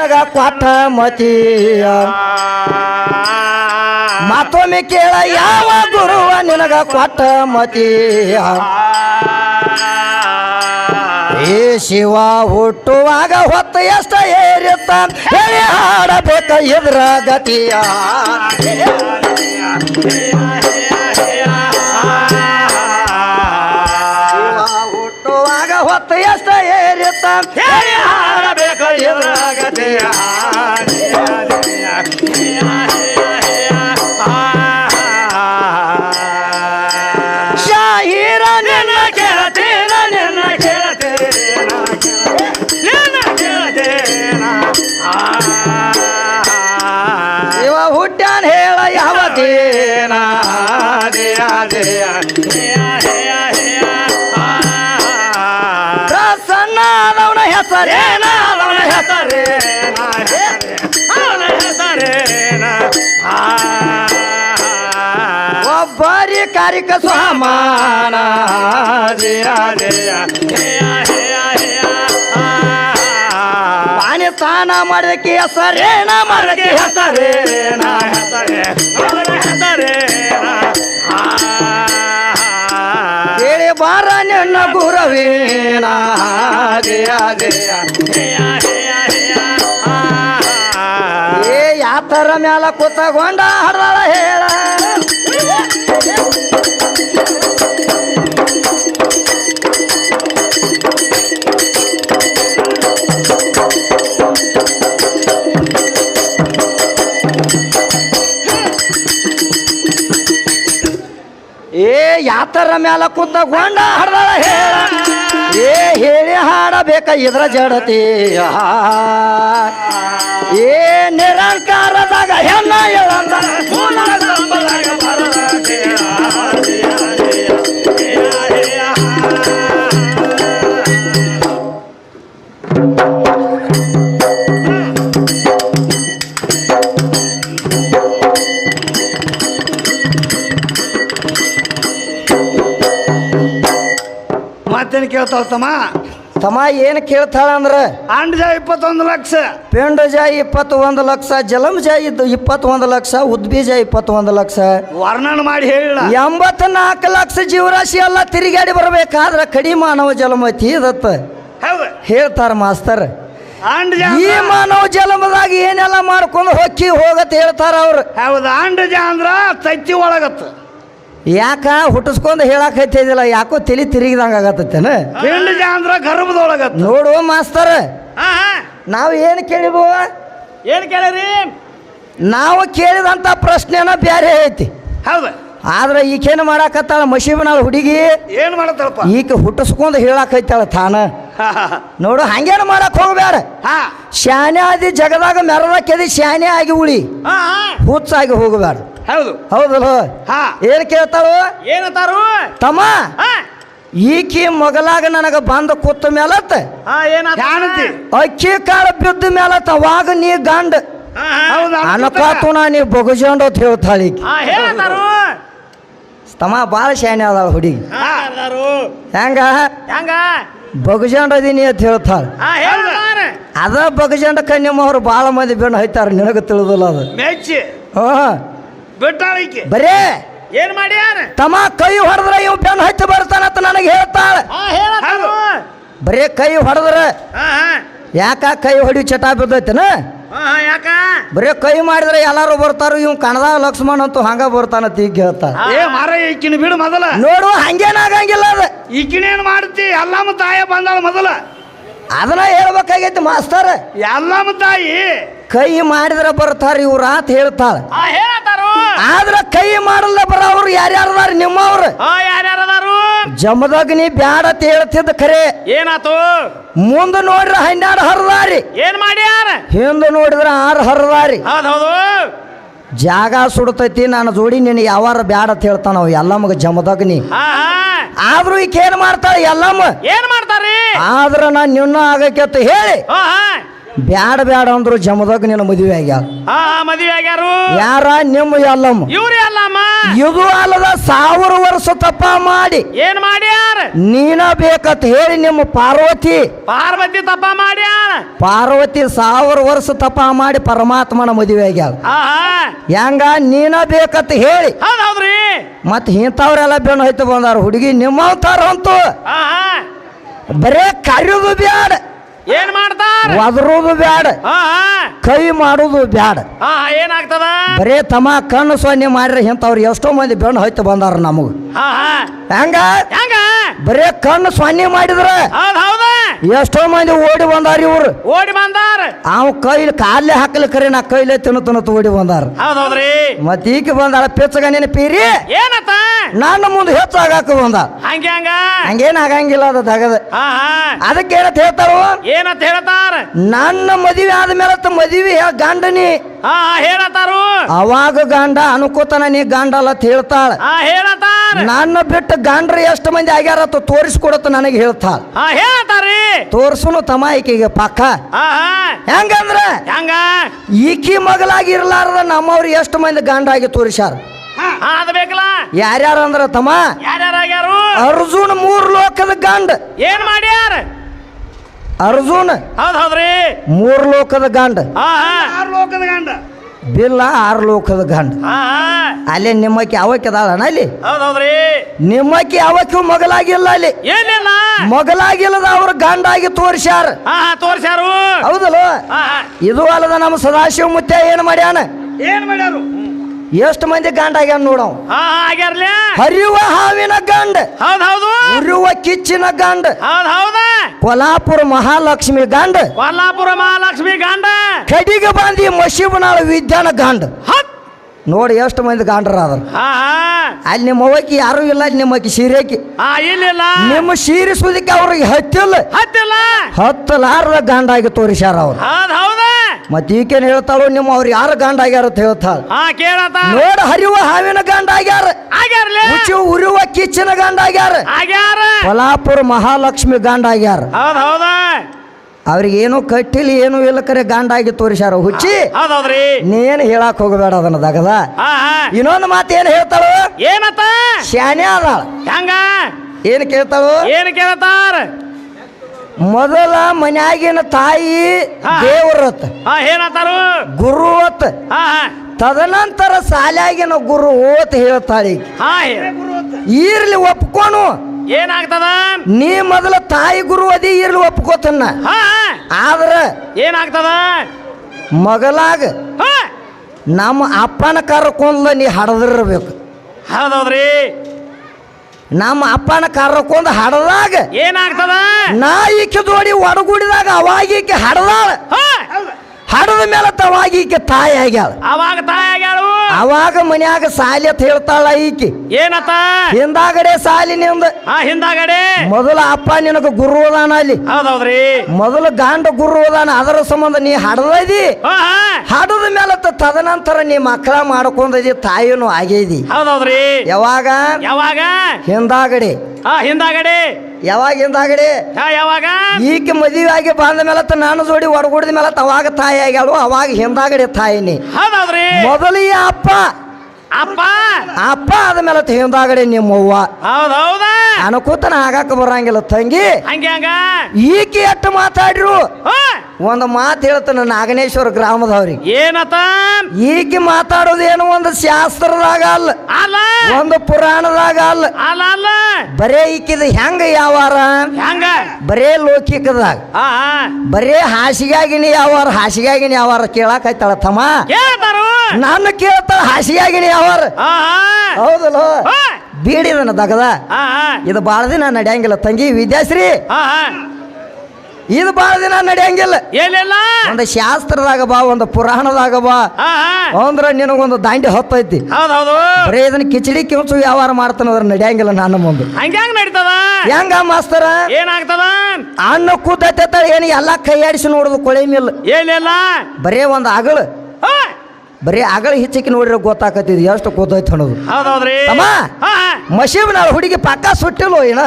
ನನಗ ಪಾಠ ಮತಿಯ. ಮತ್ತೊಮ್ಮೆ ಕೇಳ, ಯಾವ ಗುರುವ ನಿನಗ ಕೊಟ್ಟ ಮತಿಯ? ಏ ಶಿವ, ಹುಟ್ಟುವಾಗ ಹೊತ್ತ ಎಷ್ಟ ಏರಿತ್ತ? ಹೇಳಿ ಹಾಡಬೇಕ ಇದ್ರ ಗತಿಯ? ಹುಟ್ಟುವಾಗ ಹೊತ್ತ ಎಷ್ಟ ಏರಿತ್ತ? ಹೇಳಿ ಗತಿಯ ಹೆಸರೇನ ಅವನ ಹೆಸರೇನ ಅವನ ಹೆಸರೇನ ಒಬ್ಬರಿ ಕಾರಿಕ ಸ್ವಾಮಾನ ಪಾನಿ ಸ್ನಾನ ಮಾಡಕ್ಕೆ ಹೆಸರೇನ ಮಾಡಕ್ಕೆ ಹೆಸರೇನ ಹೆಸರೇ ಹೆಸರೇನ ಬಾರ ಗುರವೇನ ಏ ಯಾತರ ಮ್ಯಾಲ ಕೂತಗೊಂಡ ಹರಳ ಹೇಳ. ಯಾತರ ಮ್ಯಾಲ ಕೂತಗೊಂಡ ಹಾಡ್ದಾಳ ಹೇಳ. ಏ ಹೇಳಿ ಹಾಡಬೇಕ ಇದ್ರ ಜಡತಿ. ಏ ನಿರಂಕಾರದಾಗ ಹೆಣ್ಣ ಎಳಂದ ಕೇಳ್ತಾವ ತಮ್ಮ? ತಮ್ಮ ಏನು ಕೇಳ್ತಾಳ ಅಂದ್ರ? ಜಾಯ್ ಇಪ್ಪತ್ತೊಂದು ಲಕ್ಷ. ಪೆಂಡಜ ಇಪ್ಪತ್ತೊಂದು ಲಕ್ಷ ಜಲಂಜ ಇದ್ದು ಇಪ್ಪತ್ತೊಂದು ಲಕ್ಷ ಉದ್ಬೀಜ ಇಪ್ಪತ್ತೊಂದು ಲಕ್ಷ. ವರ್ಣನ ಮಾಡಿ ಹೇಳಿಲ್ಲ ಎಂಬತ್ನಾಲ್ಕು ಲಕ್ಷ ಜೀವರಾಶಿ ಎಲ್ಲ ತಿರುಗಾಡಿ ಬರಬೇಕಾದ್ರೆ ಕಡಿ ಮಾನವ ಜಲಮತಿ ಇದತ್ತ. ಹೇಳ್ತಾರ ಮಾಸ್ತರ್. ಈ ಮಾನವ ಜಲಮದಾಗ ಏನೆಲ್ಲ ಮಾಡ್ಕೊಂಡು ಹೊಕ್ಕಿ ಹೋಗತ್ ಹೇಳ್ತಾರ ಅವ್ರು. ಹೌದು ಜಾ ಅಂದ್ರ ತತ್ತಿ ಒಳಗತ್ತ. ಯಾಕ ಹುಟ್ಟಿಸ್ಕೊಂಡು ಹೇಳಕ್ ಹತ್ತಿದಿಲ್ಲ ಯಾಕೋ ತಲೆ ತಿರುಗಿದಂಗ ಆಗತ್ತೇನ ಅಂದ್ರ ಗರ್ಭದೊಳಗ ನೋಡು ಮಾಸ್ತರ್ ನಾವು ಏನು ಕೇಳಿವು ಏನು ಕೇಳಿರಿ ನಾವು ಕೇಳಿದಂತ ಪ್ರಶ್ನೆನ ಬೇರೆ ಐತಿ. ಹೌದು. ಆದ್ರೆ ಈಕೇನು ಮಾಡಾಕತ್ತಾಳ ಮಶೀಬನಾಳ ಹುಡುಗಿ? ಏನು ಮಾಡತ್ತಳಪ್ಪ? ಈಕ ಹುಟ್ಟಿಸ್ಕೊಂಡು ಹೇಳಾಕೈತಾಳ ತಾನ. ನೋಡು ಹಂಗೇನು ಮಾಡಕ್ ಹೋಗ್ಬೇಡ ಶಾನೆ ಆದಿ ಜಗದಾಗ ಮೆರದ ಕೆದಿ ಶಾನೆ ಆಗಿ ಉಳಿ. ಹಾ ಹುಚ್ಚಾಗಿ ಹೋಗಬೇಡ ಹೌದು. ಹೌದಲ್ಲ? ಹಾ. ಏನ್ ಕೇಳ್ತಾಳು ಏನತ್ತಾರು ತಮ್ಮ ಈಕಿ ಮೊಗಲಾಗ ನನಗ ಬಂದ ಕೂತ ಮೇಲತ್ತ? ಅಕ್ಕಿ ಕಾಳು ಬಿದ್ದ ಮೇಲತ್ತ ಅವಾಗ ನೀ ಗಂಡ. ಅನಕಾತು ನಾ ನೀ ಬಗಜಂಡು ಅಂತ ಹೇಳ್ತಾಳ ಈಕಿ. ತಮ್ಮ ಭಾಳ ಶಾಣೆ ಅದಾಳ ಹುಡುಗಿ. ಹೆಂಗ? ಹೆಂಗ? ಬಗಜಂಡ ಅದೀನಿ ಅಂತ ಹೇಳ್ತಾಳ. ಅದ ಬಗಜಂಡ ಕನ್ಯಮ್ಮವ್ರು ಭಾಳ ಮಂದಿ ಬೆಣ್ಣು ಹೈತಾರ ನಿನಗೆ ತಿಳಿದಿಲ್ಲ ಅದು. ಹಾ. ಬಿಟ್ಟಾಳಿಕೆ. ಬರೇ. ಏನ್ ಮಾಡ್ಯಾನ ತಮ್ಮ ಕೈ ಹೊಡೆದ್ರ ಇವ್ ಬೆನ್ ಹಚ್ಚಿ ಬರ್ತಾನಂತ ನನಗೆ ಹೇಳ್ತಾಳ. ಬರೇ ಕೈ ಹೊಡೆದ್ರ ಯಾಕ ಕೈ ಹೊಡಿ ಚಟ ಬಿದ್ದೈತನ? ಯಾಕ? ಬರೇ ಕೈ ಮಾಡಿದ್ರೆ ಎಲ್ಲಾರು ಬರ್ತಾರ ಇವ್ ಕಣದ ಲಕ್ಷ್ಮಣ ಅಂತೂ ಹಂಗ ಬರ್ತಾನಂತ ಈಗ ಹೇಳ್ತಾರ ಏ ಮಾರ ಈಕಿನ ಬಿಡು ಮೊದಲ. ನೋಡು ಹಂಗೇನಾಗಂಗಿಲ್ಲ ಅದ. ಈಕಿನ ಏನ್ ಮಾಡ್ತಿ? ಎಲ್ಲಮ್ಮ ತಾಯ ಬಂದಾಳ ಮೊದಲ. ಅದನ್ನ ಹೇಳ್ಬೇಕಾಗೈತಿ ಮಾಸ್ತರ್. ಎಲ್ಲಮ್ಮ ತಾಯಿ. ಕೈ ಮಾಡಿದ್ರೆ ಬರ್ತಾರ ಇವ್ರ ಅಂತ ಹೇಳ್ತಾಳ. ಆದ್ರ ಕೈ ಮಾಡಲ್ಲ ಬರ ಅವ್ರು ಯಾರ್ಯಾರದಾರ ನಿಮ್ಮವ್ರ. ಯಾರ್ಯಾರದಾರು ಜಮದಗ್ನಿ ಬ್ಯಾಡ ಅಂತ ಹೇಳ್ತಿದ್ದ ಖರೆ ಏನಾತು? ಮುಂದ ನೋಡ್ರ ಹನ್ನೆರಡು ಹರದಾರಿ ಏನ್ ಮಾಡ್ಯಾರ ಹಿಂದ ನೋಡಿದ್ರ ಆರು ಹರದಾರಿ ಹೌದ್ ಹೌದು. ಜಾಗ ಸುಡ್ತೈತಿ ನಾನು ಜೋಡಿ ನಿನಗೆ ಯಾವಾರ ಬ್ಯಾಡ ಅಂತ ಹೇಳ್ತಾನ ಅವ ಎಲ್ಲಮ್ಮಗ ಜಮದಗ್ನಿ ಹಾ ಹಾ. ಆದ್ರೂ ಈಕೇನ್ ಮಾಡ್ತಾಳ ಎಲ್ಲಮ್ಮ? ಏನ್ ಮಾಡ್ತಾರಿ ಆದ್ರ ನಾನು ನಿನ್ನ ಆಗಕ್ಕೆ ಅಂತ ಹೇಳಿ. ಹಾ ಹಾ. ಬ್ಯಾಡ ಬ್ಯಾಡ ಅಂದ್ರು ಜಮದಾಗ ನಿನ್ನ ಮದುವೆ ಆಗ್ಯಾರ ಮದುವೆ ಆಗ್ಯಾರು. ಯಾರ? ನಿಮ್ಮ ಎಲ್ಲಮ್ಮ ಇವ್ರು ಅಲ್ಲಮ್ಮ ಇದು ಅಲ್ಲದ ಸಾವಿರ ವರ್ಷ ತಪ್ಪ ಮಾಡಿ. ಏನ್ ಮಾಡ್ಯಾರ? ನೀನ ಬೇಕಂತ ಹೇಳಿ ನಿಮ್ಮ ಪಾರ್ವತಿ. ಪಾರ್ವತಿ ತಪ್ಪ ಮಾಡ್ಯಾರ ಪಾರ್ವತಿ ಸಾವಿರ ವರ್ಷ ತಪ ಮಾಡಿ ಪರಮಾತ್ಮನ ಮದುವೆ ಆಗ್ಯಾವ ಹಾ ಹಾ. ಹೆಂಗ? ನೀನ ಬೇಕಂತ ಹೇಳಿ. ಹೌದ್ ಹೌದ್ರಿ. ಮತ್ ಇಂಥವ್ರೆಲ್ಲ ಬೆನ್ನು ಹೋಯ್ತು ಬಂದಾರ. ಹುಡುಗಿ ನಿಮ್ಮಂತಾರ ಅಂತೂ. ಹಾ ಹಾ. ಬರೇ ಕರಿದು ಬ್ಯಾಡ. ಏನ್ ಮಾಡ್ತಾರ? ಒದರೋದು ಬ್ಯಾಡ. ಹಾ ಕೈ ಮಾಡುದು ಬ್ಯಾಡ. ಹಾ, ಏನಾಗ್ತದ? ಬರೇ ತಮ್ಮ ಕಣ್ಣು ಸೊನ್ನೆ ಮಾಡ್ರಿ ಇಂಥವ್ರು ಎಷ್ಟೋ ಮಂದಿ ಬೆಣ್ಣು ಹೋಯ್ತು ಬಂದಾರ ನಮಗ. ಹಾ ಹಾ. ಹೆಂಗ? ಹೆಂಗ? ಬರೇ ಕಣ್ಣು ಸೊನ್ನೆ ಮಾಡಿದ್ರ ಹೌದ್ ಹೌದ. ಎಷ್ಟೋ ಮಂದಿ ಓಡಿ ಬಂದಾರ ಇವ್ರು. ಓಡಿ ಬಂದಾರ. ಅವ ಕೈಲಿ ಕಾಲೇ ಹಾಕ್ಲಿಕ್ಕರೆ ನಾ ಕೈಲೇ ತಿನ್ನು ತಿನ್ನತ್ ಓಡಿ ಬಂದಾರ. ಹೌದೌದ್ರಿ. ಮತ್ ಈಗ ಬಂದಾಳ ಪೆಚ್ಚಗ ನಿನ್ನ ಪೀರಿ? ಏನತ್ತ? ನನ್ನ ಮುಂದೆ ಹೆಚ್ಚಾಗಾಕ ಬಂದ. ಹಂಗೆ ಹಂಗ? ಹಂಗೇನ್ ಆಗಂಗಿಲ್ಲ ಅದ ತಗದ ಅದಕ್ಕೆ ಏನಂತ ಹೇಳ್ತಾರ? ಏನತ್ ಹೇಳ್ತಾರ? ನನ್ನ ಮದುವೆ ಆದ್ಮೇಲೆ ತ ಮದುವೆ ಗಂಡನಿ. ಹಾ ಹೇಳತ್ತಾರು. ಅವಾಗ ಗಂಡ ಅನುಕೂತನ ನೀ ಗಂಡ ಅಲ್ಲ ಅಂತ ಹೇಳ್ತಾಳ. ನನ್ನ ಬಿಟ್ಟು ಗಂಡ್ರ ಎಷ್ಟು ಮಂದಿ ಆಗ್ಯಾರ ಅಂತ ತೋರಿಸ್ಕೊಡತ್ತ ನನಗೆ ಹೇಳ್ತಾಳ. ಆ ಹೇಳತ್ತಾರಿ ತೋರ್ಸುನು ತಮ್ಮ ಈಕೆಗೆ ಪಕ್ಕ. ಹಾ ಹಾ. ಹೆಂಗಂದ್ರ? ಹೆಂಗ? ಈಕಿ ಮಗಳಾಗಿ ಇರ್ಲಾರ್ದ ನಮ್ಮವ್ರು ಎಷ್ಟು ಮಂದಿ ಗಂಡಾಗಿ ತೋರಿಸ್ಯಾರ. ಯಾರ್ಯಾರ ಅಂದ್ರ ತಮ್ಮ? ಯಾರ್ಯಾರು ಅರ್ಜುನ್ ಮೂರ್ ಲೋಕದ ಗಂಡ. ಏನ್ ಮಾಡ್ಯಾರ? ಅರ್ಜುನ್ ಹೌದ್ ಹೌದ್ರಿ. ಮೂರ್ ಲೋಕದ ಗಂಡ. ಹಾ ಹಾ. ಆರು ಲೋಕದ ಗಂಡ. ಬಿಲ್ಲ ಆರು ಲೋಕದ ಗಂಡ. ಅಲ್ಲಿ ನಿಮ್ಮಕ್ಕೆ ಅವಕ್ಕೆ ಅದಾಳಣ ಅಲ್ಲಿ? ಹೌದ್ ಹೌದ್ರಿ ನಿಮ್ಮಕ್ಕಿ ಅವಕ್ಕೂ ಮಗಲಾಗಿಲ್ಲ ಅಲ್ಲಿ. ಏನಿಲ್ಲ. ಮಗಲಾಗಿಲ್ಲದ ಅವ್ರ ಗಂಡಾಗಿ ತೋರಿಸ್ಯಾರ. ತೋರಿಸ್ಯಾರು. ಹೌದಲ್ಲ? ಇದು ಅಲ್ಲದ ನಮ್ಮ ಸದಾಶಿವ ಮುತ್ಯ ಏನ್ ಮಾಡ್ಯಾನ? ಏನ್ ಮಾಡ್ಯಾರು? ಎಷ್ಟು ಮಂದಿ ಗಂಡ ಆಗ್ಯಾನ ನೋಡವ್? ಆಗ್ಯಾರ್ಲೆ? ಹರಿಯುವ ಹಾವಿನ ಗಂಡ ಹೌದ್ ಹೌದು. ಉರಿಯುವ ಕಿಚ್ಚಿನ ಗಂಡ ಹೌದ್ ಹೌದ. ಕೊಲ್ಹಾಪುರ ಮಹಾಲಕ್ಷ್ಮಿ ಗಂಡ ಕೊಲ್ಲಾಪುರ ಮಹಾಲಕ್ಷ್ಮಿ ಗಂಡ. ಕಡಿಗೆ ಬಂದಿ ಮಶಿಬನಾಳ ವಿದ್ಯಾನ ಗಂಡ. ನೋಡಿ ಎಷ್ಟು ಮಂದಿ ಗಂಡರ ಅದ್ರ ಹಾ ಹಾ. ಅಲ್ಲಿ ನಿಮ್ಮ ಅವ್ವಕ್ಕಿ ಯಾರು ಇಲ್ಲ ನಿಮ್ಮ ಅಕ್ಕಿ ಸೀರೆಕಿ. ಇಲ್ಲ ನಿಮ್ಮ ಸೀರಿಸುದಕ್ಕೆ ಅವ್ರಿಗೆ ಹತ್ತಿಲ್ಲ. ಹತ್ತಿಲ್ಲ. ಹತ್ತಲಾರದ ಗಂಡಾಗಿ ತೋರಿಸ್ಯಾರ ಅವ್ರು. ಮತ್ತೆ ಈಕೇನು ಹೇಳ್ತಾಳೋ ನಿಮ್ಮ ಅವ್ರು ಯಾರು ಗಂಡ ಆಗ್ಯಾರ ಅಂತ ಹೇಳ್ತಾಳ. ಕೇಳತ್ತ ನೋಡ ಹರಿಯುವ ಹಾವಿನ ಗಂಡ ಆಗ್ಯಾರ. ಆಗ್ಯಾರ್ಲೆ. ಹುಚ್ಚು ಉರಿಯುವ ಕಿಚ್ಚಿನ ಗಂಡ ಆಗ್ಯಾರ. ಆಗ್ಯಾರ. ಕೊಲ್ಲಾಪುರ ಮಹಾಲಕ್ಷ್ಮಿ ಗಂಡ ಆಗ್ಯಾರ. ಹೌದ್ ಹೌದಾ. ಅವ್ರಿಗೆ ಏನು ಕಟ್ಟಿಲಿ ಏನು ಇಲ್ಲ ಕರೆ ಗಂಡ ಆಗಿ ತೋರಿಸ್ಯಾರ. ಹುಚ್ಚಿ ಹೌದ್ ಹೌದ್ರಿ. ನೀನ್ ಹೇಳಕ್ ಹೋಗಬೇಡ ಅದನ್ನ ದಗದ. ಹಾ ಹಾ. ಇನ್ನೊಂದು ಮಾತು ಏನ್ ಹೇಳ್ತಾಳು? ಏನತ್ತ ಶಾನೆ ಅದ ಹೆಂಗ? ಏನ್ ಕೇಳ್ತಾಳು? ಏನ್ ಕೇಳತ್ತಾರ ಮೊದಲ ಮನ್ಯಾಗಿನ ತಾಯಿ ದೇವರತ್ ಏನತ್ತಾರು ಗುರು ಹಾ ತದನಂತರ ಶಾಲ್ಯಾಗಿನ ಗುರು ಓತ್ ಹೇಳ್ತಾಳೆ ಇರ್ಲಿ ಒಪ್ಕೊನು. ಏನಾಗ್ತದ? ನೀ ಮೊದಲ ತಾಯಿ ಗುರು ಅದೇ ಇರ್ಲಿ ಒಪ್ಕೋತನ್ನ. ಆದ್ರ ಏನಾಗ್ತದ? ಮಗಲಾಗ ನಮ್ಮ ಅಪ್ಪನ ಕರ್ಕೊಂಡ್ಲ ನೀ ಹಡದಿರ್ಬೇಕು. ಹೌದೌದ್ರಿ ನಮ್ಮ ಅಪ್ಪನ ಕರ್ಕೊಂಡ್ ಹಡದಾಗ ಏನಾಗ್ತದ? ನಾ ಈಕೆ ಜೋಡಿ ಒಡಗೂಡಿದಾಗ ಅವಾಗ ಈಕೆ ಹಡದಾಳ ಹಡದ ಮೇಲೆ ತವಾಗ ಈಕೆ ತಾಯಿ ಆಗ್ಯಾಳ. ಅವಾಗ ತಾಯಿ ಆಗ್ಯಾಳು. ಅವಾಗ ಮನ್ಯಾಗ ಸಾಲಿ ಅಂತ ಹೇಳ್ತಾಳ ಈಕಿ. ಏನತ್ತ? ಹಿಂದಾಗಡೆ ಸಾಲಿನಿಂದ ಆ ಹಿಂದಾಗಡೆ? ಮೊದಲ ಅಪ್ಪ ನಿನಗ ಗುರು ಅದಾನ ಅಲ್ಲಿ. ಹೌದೌದ್ರಿ. ಮೊದಲ ಗಾಂಡ ಗುರು ಅದಾನ ಅದರ ಸಂಬಂಧ ನೀ ಹಡದದಿ. ಹಾ ಹಾ. ಹಡದ ಮೇಲೆ ತದನಂತರ ನೀ ಮಕ್ಕಳ ಮಾಡ್ಕೊಂಡದಿ ತಾಯಿನೂ ಆಗೇದಿ ಹೌದೌದ್ರಿ. ಯಾವಾಗ? ಯಾವಾಗ? ಹಿಂದಾಗಡೆ. ಆ ಹಿಂದಾಗಡೆ. ಯಾವಾಗ ಹಿಂದಾಗಡೆ? ಯಾವಾಗ? ಈಕೆ ಮದುವೆ ಆಗಿ ಬಂದ ಮೇಲೆ ನಾನು ಜೋಡಿ ಒಡಗೂಡಿದ ಮೇಲೆ ಅವಾಗ ತಾಯಿ ಆಗ್ಯಾಳು ಅವಾಗ ಹಿಂದಾಗಡೆ ತಾಯಿನಿ. ಹೌದೌದ್ರಿ. ಮೊದಲು ಅಪ್ಪ. ಅಪ್ಪ. ಅಪ್ಪ ಆದ ಮೇಲೆ ತ ಹಿಂದಾಗಡೆ ನಿಮ್ಮವ್ವ ಹೌದಾ ಅನುಕೂತನ ಆಗಾಕ ಬರಂಗಿಲ್ಲ ತಂಗಿ. ಹಂಗೆ ಹಂಗ. ಈಕೆ ಎಷ್ಟು ಮಾತಾಡ್ರು? ಒಂದು ಮಾತು ಹೇಳ್ತಾನೆ ನಾಗನೇಶ್ವರ ಗ್ರಾಮದವ್ರಿಗೆ. ಏನತ? ಈಕೆ ಮಾತಾಡೋದು ಏನು? ಒಂದು ಶಾಸ್ತ್ರದಾಗ ಅಲ್ಲ. ಅಲ್ಲ. ಒಂದು ಪುರಾಣದಾಗ ಅಲ್ಲ. ಅಲ್ಲ ಅಲ್ಲ. ಬರೇ ಈಕಿದ ಹೆಂಗ ಯಾವಾರ? ಹೆಂಗ? ಬರೇ ಲೌಕಿಕದಾಗ. ಬರೇ ಹಾಸಿಗೆ ಬರೇ ಹಾಸಿಗಾಗಿನ ಯಾವಾರ? ಹಾಸಿಗಾಗಿನ ಯಾವಾರ ಕೇಳಾಕೈತಾಳ ತಮ್ಮ. ಕೇಳ್ತಾರು ನನ್ನ ಕೇಳ್ತಾರ ಹಾಸಿಯಾಗಿನಿ ಅವರ್. ಹೌದಲ್ಲ? ಬೀಡಿ ನನ್ನ ದಗದ. ಇದು ಬಾಳ ದಿನ ನಡೆಯಂಗಿಲ್ಲ. ತಂಗಿ ವಿದ್ಯಾಶ್ರೀ. ಇದು ಬಾಳ ದಿನ ನಡೆಯಂಗಿಲ್ಲ. ಏನಿಲ್ಲ? ಒಂದು ಶಾಸ್ತ್ರದಾಗ ಬಾ ಒಂದು ಪುರಾಣದಾಗ ಬಾ. ಅಂದ್ರ ನಿನಗೊಂದು ದಾಂಡಿ ಹೊತ್ತೈತಿ. ಬರೀ ಇದನ್ನ ಕಿಚಡಿ ಕಿಂಚು ವ್ಯವಹಾರ ಮಾಡ್ತಾನದ್ರ ನಡೆಯಂಗಿಲ್ಲ ನನ್ನ ಮುಂದೆ. ಹಂಗ ಹೆಂಗ್ ನಡೀತದ? ಹೆಂಗ ಮಾಸ್ತರ? ಏನಾಗ್ತದ? ಅನ್ನ ಕೂತೈತೆ ಏನು ಎಲ್ಲಾ ಕೈ ಆಡಿಸಿ ನೋಡುದು ಕೊಳೆ ಮೇಲೆ ಏನಿಲ್ಲ? ಬರೇ ಒಂದು ಅಗಳು ಬರೀ ಅಗಳ ಹಿಚ್ಚಕ್ಕೆ ನೋಡಿರ ಗೊತ್ತಾಕತ್ತಿದ್ ಎಷ್ಟು ಕೂತೈತೆ ಅನ್ನೋದು. ಹೌದೌದ್ರಿ? ಅಮ್ಮ ಮಶೀಬ್ ನಾಳೆ ಹುಡುಗಿ ಪಕ್ಕ ಸುಟ್ಟಿಲ್ಲ ಏನ.